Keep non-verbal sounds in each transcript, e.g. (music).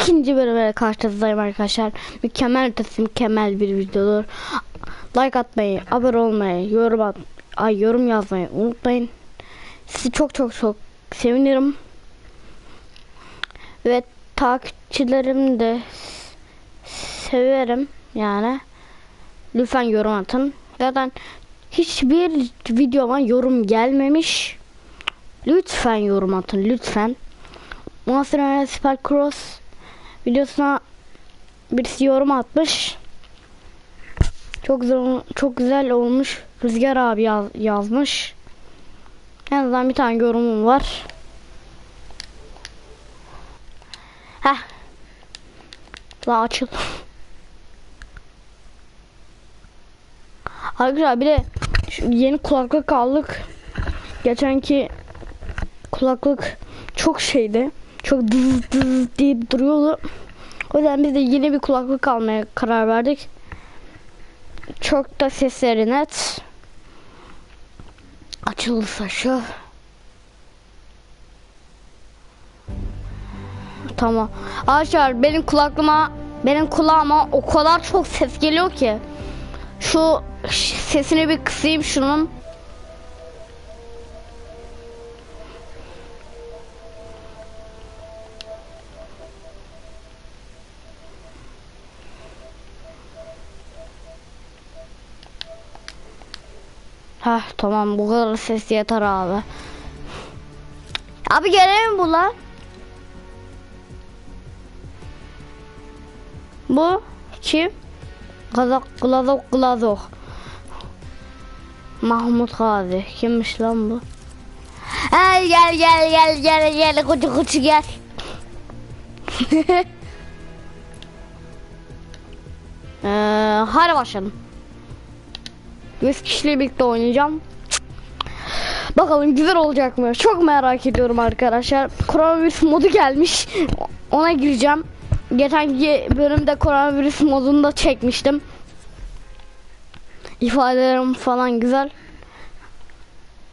ikinci bölüme karşınızdayım arkadaşlar. Mükemmel ötesi mükemmel bir videodur. Like atmayı, abone olmayı, yorum at, ay yorum yazmayı unutmayın. Sizi çok çok çok sevinirim. Ve takipçilerim de severim yani. Lütfen yorum atın. Zaten hiçbir videoma yorum gelmemiş. Lütfen yorum atın lütfen. Monster Hunter Supercross videosuna birisi yorum atmış. Çok güzel, çok güzel olmuş. Rüzgar abi yaz, yazmış. En azından bir tane yorumum var. Heh. La açıl. Arkadaşlar bir de yeni kulaklık aldık. Geçenki kulaklık çok şeydi. Çok dız dız diye duruyordu. O yüzden biz de yeni bir kulaklık almaya karar verdik. Çok da sesleri net. Açılırsa şu. Tamam. Arkadaşlar benim kulaklığıma benim kulağıma o kadar çok ses geliyor ki. Şu sesini bir kısayım şunun. Heh tamam bu kadar ses yeter abi. Abi gelelim bu lan. Bu kim? Gazok Glazok Glazok. Mahmut Gazi. Kimmiş lan bu? Gel gel gel gel gel gel kucu kucu gel. (laughs) ee, hadi başlayalım. 100 kişiyle birlikte oynayacağım. Bakalım güzel olacak mı? Çok merak ediyorum arkadaşlar. Koronavirüs modu gelmiş. Ona gireceğim. Geçenki bölümde koronavirüs modunu da çekmiştim. İfadelerim falan güzel.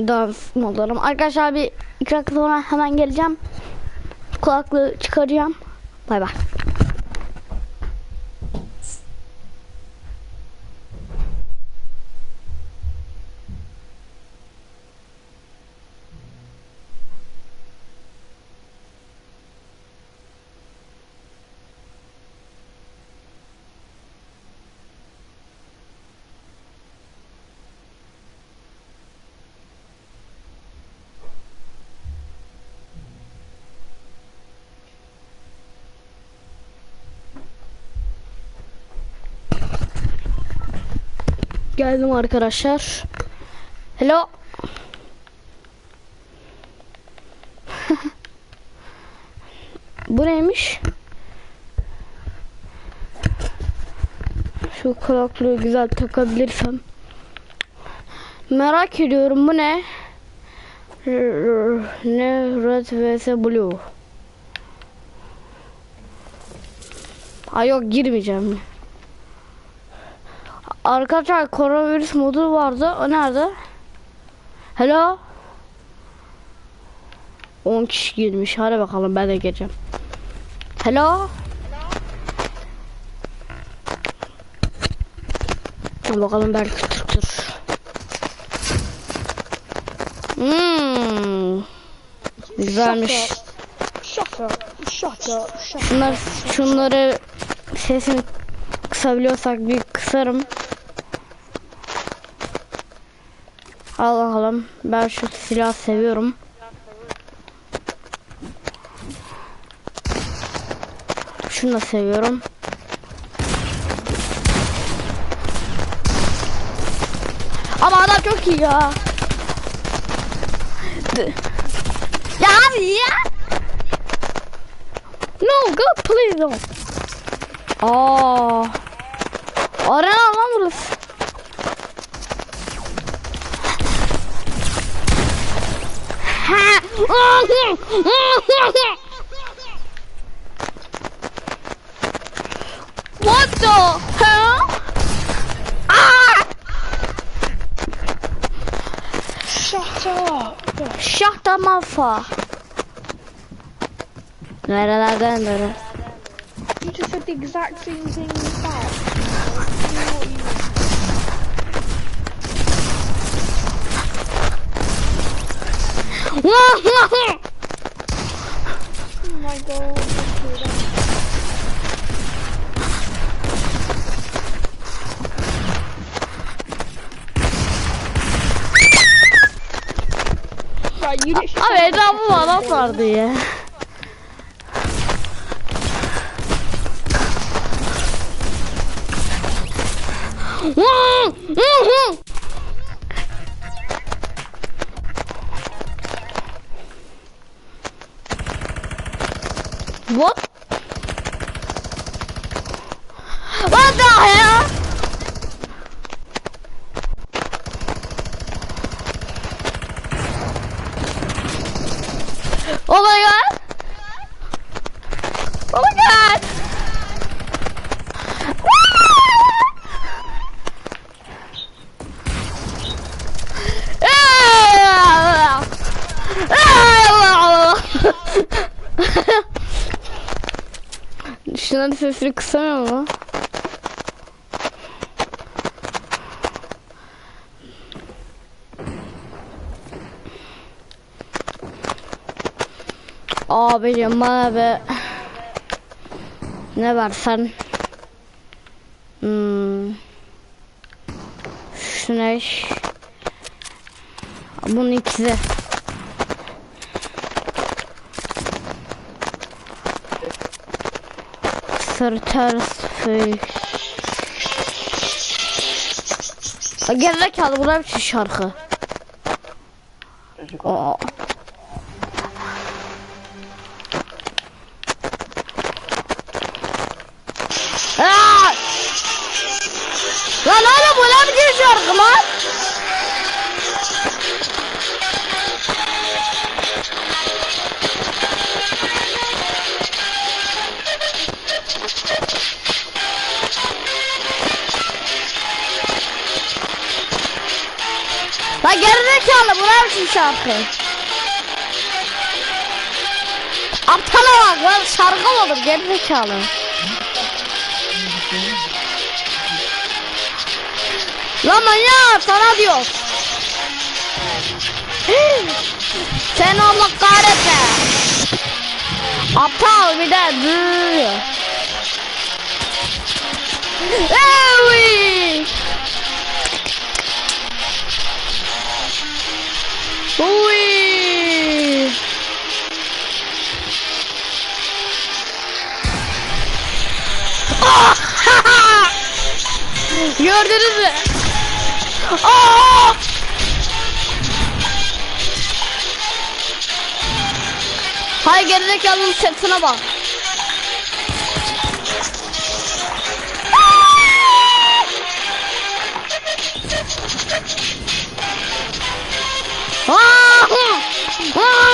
Dans modlarım. Arkadaşlar bir iki dakika sonra hemen geleceğim. Kulaklığı çıkaracağım. Bay bay. Geldim arkadaşlar. Hello. (laughs) Bu neymiş? Şu kulaklığı güzel takabilirsem. Merak ediyorum bu ne? Ne Red vs Blue. Ay yok girmeyeceğim. Arkadaşlar koronavirüs modu vardı. O nerede? Hello? 10 kişi girmiş. Hadi bakalım ben de geleceğim. Hello? Dur bakalım belki Türktür. Hmm. Güzelmiş. Şaka, şaka, şaka. Şunlar, şunları sesini kısabiliyorsak bir kısarım. Al bakalım. Ben şu silah seviyorum. Şunu da seviyorum. Ama adam çok iyi ya. Ya abi ya. No, go please no. Aa. Arena lan burası. What the hell? Ah! Şaka. Shut the mouth. Nerelerden nere? You just said the exact same thing oh my god. Abi etrafı bana sardı ya. What the hell? Oh my god! Oh my god! Bir sesini kısamıyor mu? Abicim bana bir ne versen hmm. şu ne bunun ikisi Sırters Gerizekalı bu ne biçim şarkı? Aa. Aa! Şarkı lan? Lan gerizekalı bu ne biçim şarkı? Aptala bak lan şarkı olur gerizekalı? Lan manyak sana diyor. Sen Allah kahretme. Aptal bir de duruyor. Ewi. Uy. Ah! (laughs) Gördünüz mü? Aa! Hay gerizekalının sesine bak. Aa! Aa!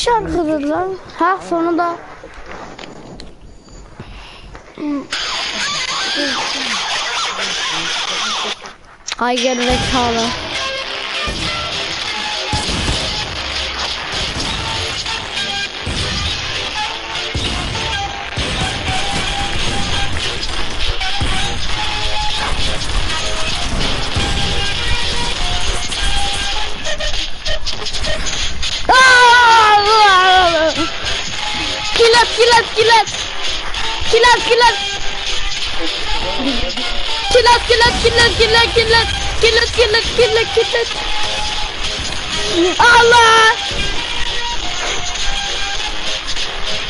şarkıdır lan? Ha sonu da. Ay gel ve. Gerizekalı. kilat kilat. Kilat kilat. Kilat kilat kilat kilat kilat. Kilat kilat kilat kilat. Allah.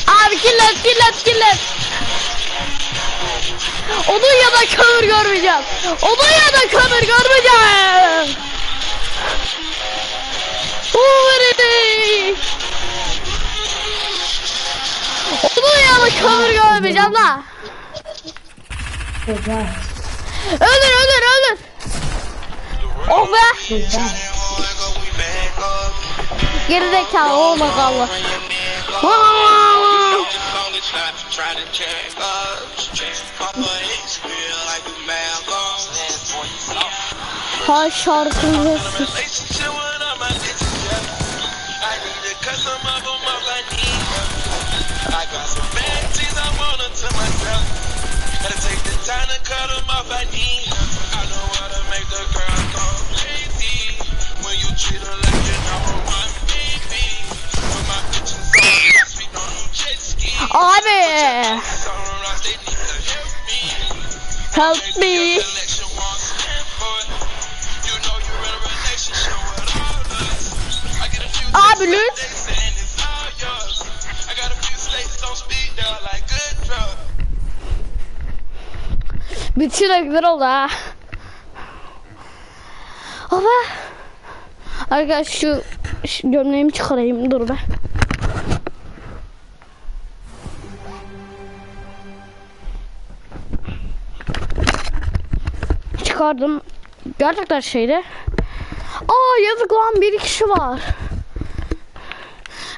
Abi kilat kilat kilat. Onun ya da kömür görmeyeceğim. Onun ya da kömür görmeyeceğim. Uğur'u. Onun ya da kömür görmeyeceğim la. Güzel. Ölür ölür ölür. Oh be. Güzel. Gerizekalı olma kallı. Trying to check us, check my ex, feel like a man gone. Ha şarkını sus. To myself. Gotta take the time to cut them off, I need help. I know how to make the girl go crazy. When you treat her like your number one baby. When my bitches on, I speak on you jet ski. On they help me. Help me. Election won't Bütün ekler oldu ha. Ama Arkadaş şu, şu gömleğimi çıkarayım dur be. Çıkardım. Gerçekten şeyde. Aa yazık lan bir kişi var.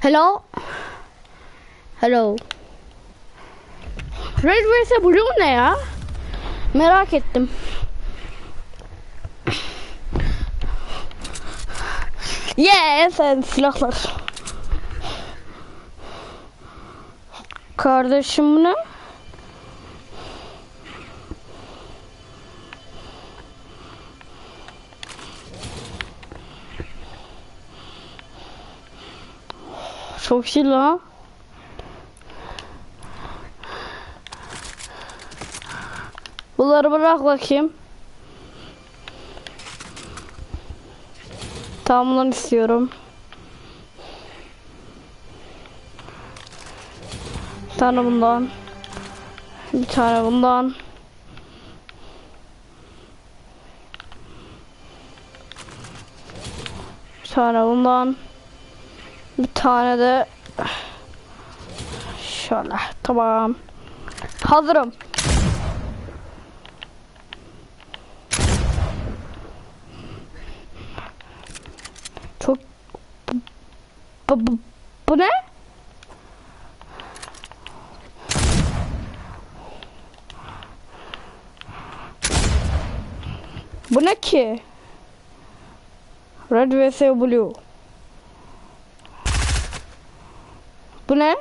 Hello. Hello. Red vs Blue ne ya? Merak ettim. Yes, evet, silahlar. Kardeşim bu ne? Çok silah. Bunları bırak bakayım. Tamam istiyorum. Bir tane bundan. Bir tane bundan. Bir tane bundan. Bir tane de şöyle. Tamam. Hazırım. Çok bu, bu, bu ne? Bu ne ki? Red vs Blue. Bu ne?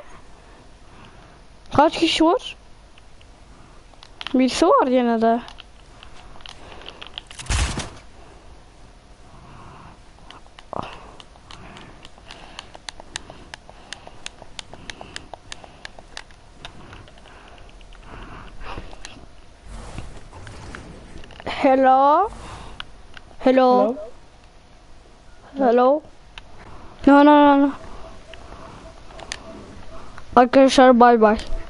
Kaç kişi var? Birisi var yine de. Hello. Hello. Hello. No no no no. Arkadaşlar bay bay.